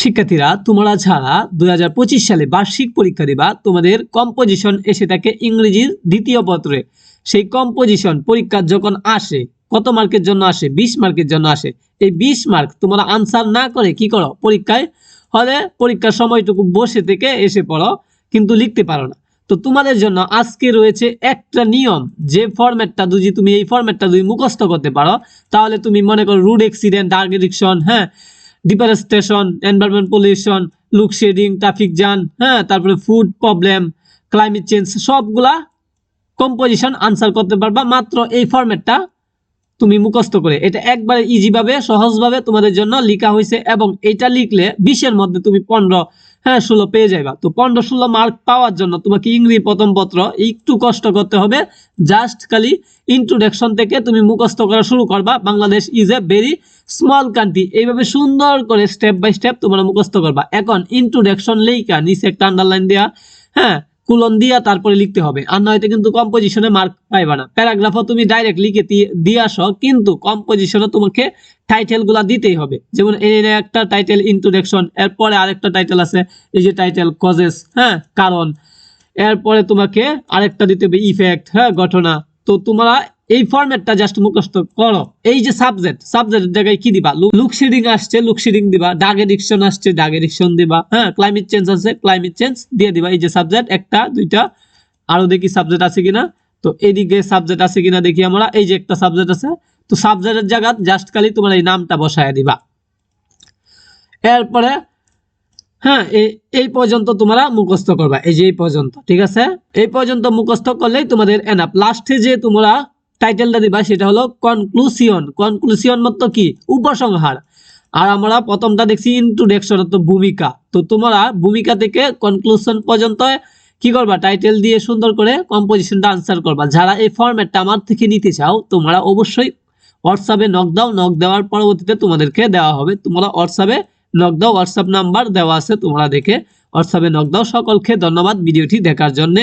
শিক্ষার্থীরা, তোমরা ছাড়া দুই হাজার পঁচিশ সালে বার্ষিক পরীক্ষা দিবা, তোমাদের কম্পোজিশন এসে থাকে ইংরেজির দ্বিতীয় পত্রে। সেই কম্পোজিশন পরীক্ষা যখন আসে, কত মার্কের জন্য আসে? বিশ মার্কের জন্য আসে। এই বিশ মার্ক তোমরা আনসার না করে কি করো? পরীক্ষায় হলে পরীক্ষার সময়টুকু বসে থেকে এসে পড়ো, কিন্তু লিখতে পারো না। তো তোমাদের জন্য আজকে রয়েছে একটা নিয়ম, যে ফরম্যাটটা যদি তুমি এই ফরম্যাটটা যদি মুখস্থ করতে পারো, তাহলে তুমি মনে করো রুড অ্যাক্সিডেন্ট, ডার্ক এডিকশন হ্যাঁ? Deforestation environment pollution load shedding traffic jam হ্যাঁ তারপরে ফুড প্রবলেম ক্লাইমেট চেঞ্জ সবগুলা কম্পোজিশন আনসার করতে পারবা মাত্র এই ফর্মেটটা তুমি মুখস্থ করে। এটা একবারে ইজিভাবে সহজভাবে তোমাদের জন্য লিখা হয়েছে এবং এটা লিখলে বিশের মধ্যে তুমি পনেরো হ্যাঁ ষোলো পেয়ে যাইবা। তো পনেরো ষোলো মার্ক পাওয়ার জন্য তোমাকে ইংরেজি প্রথম পত্র একটু কষ্ট করতে হবে। জাস্ট খালি ইন্ট্রোডাকশন থেকে তুমি মুখস্থ করা শুরু করবা। Bangladesh is a very small country এইভাবে সুন্দর করে স্টেপ বাই স্টেপ তোমরা মুখস্থ করবা। এখন ইন্ট্রোডাকশন লেখা নিচে একটা আন্ডারলাইন দেওয়া হ্যাঁ কুলন দিয়া তারপরে লিখতে হবে। আর নয়তো কিন্তু কম্পোজিশনে মার্ক পাইবা না। প্যারাগ্রাফও তুমি ডাইরেক্ট লিখে দিয়ে- আসো, কিন্তু কম্পোজিশনে তোমাকে টাইটেলগুলা দিতেই হবে। যেমন এর একটা টাইটেল ইন্ট্রোডাকশন এরপরে আরেকটা টাইটেল আছে, এই যে টাইটেল কজেস হ্যাঁ কারণ। এরপরে তোমাকে আরেকটা দিতে হবে ইফেক্ট হ্যাঁ ঘটনা। তো তোমরা এই ফরম্যাটটা জাস্ট মুখস্থ করো। এই যে সাবজেক্ট সাবজেক্টের জায়গায় কি দিবা? লুক শেডিং আসছে লুক শেডিং দিবা ডাগ এডিকশন আসছে ডাগ এডিকশন দিবা হ্যাঁ ক্লাইমেট চেঞ্জ আছে ক্লাইমেট চেঞ্জ দিয়ে দিবা। এই যে সাবজেক্ট একটা, দুইটা, আরও দেখি সাবজেক্ট আছে কিনা। তো এদিকে সাবজেক্ট আছে কিনা দেখি আমরা। এই যে একটা সাবজেক্ট আছে। তো সাবজেক্টের জায়গা জাস্ট খালি তোমার এই নামটা বসায় দিবা। এরপরে হ্যাঁ এই পর্যন্ত তোমরা মুখস্থ করবা। এই যে এই পর্যন্ত, ঠিক আছে? এই পর্যন্ত মুখস্থ করলেই তোমাদের এনাফ লাস্টে যে তোমরা টাইটেলটা দিবা, সেটা হলো কনক্লুসিয়ন কনক্লুসিয়ন মতো কি? উপসংহার। আর আমরা প্রথমটা দেখছি ইন্ট্রোডাকশন তো ভূমিকা। তো তোমরা ভূমিকা থেকে কনক্লুশন পর্যন্ত কি করবা? টাইটেল দিয়ে সুন্দর করে কম্পোজিশনটা আনসার করবা। যারা এই ফরম্যাটটা আমার থেকে নিতে চাও, তোমরা অবশ্যই হোয়াটসঅ্যাপে নক দাও নক দেওয়ার পরবর্তীতে তোমাদেরকে দেওয়া হবে। তোমরা হোয়াটসঅ্যাপে নক দাও হোয়াটসঅ্যাপ নাম্বার দেওয়া আছে, তোমরা দেখে হোয়াটসঅ্যাপে নক দাও সকলকে ধন্যবাদ ভিডিওটি দেখার জন্যে।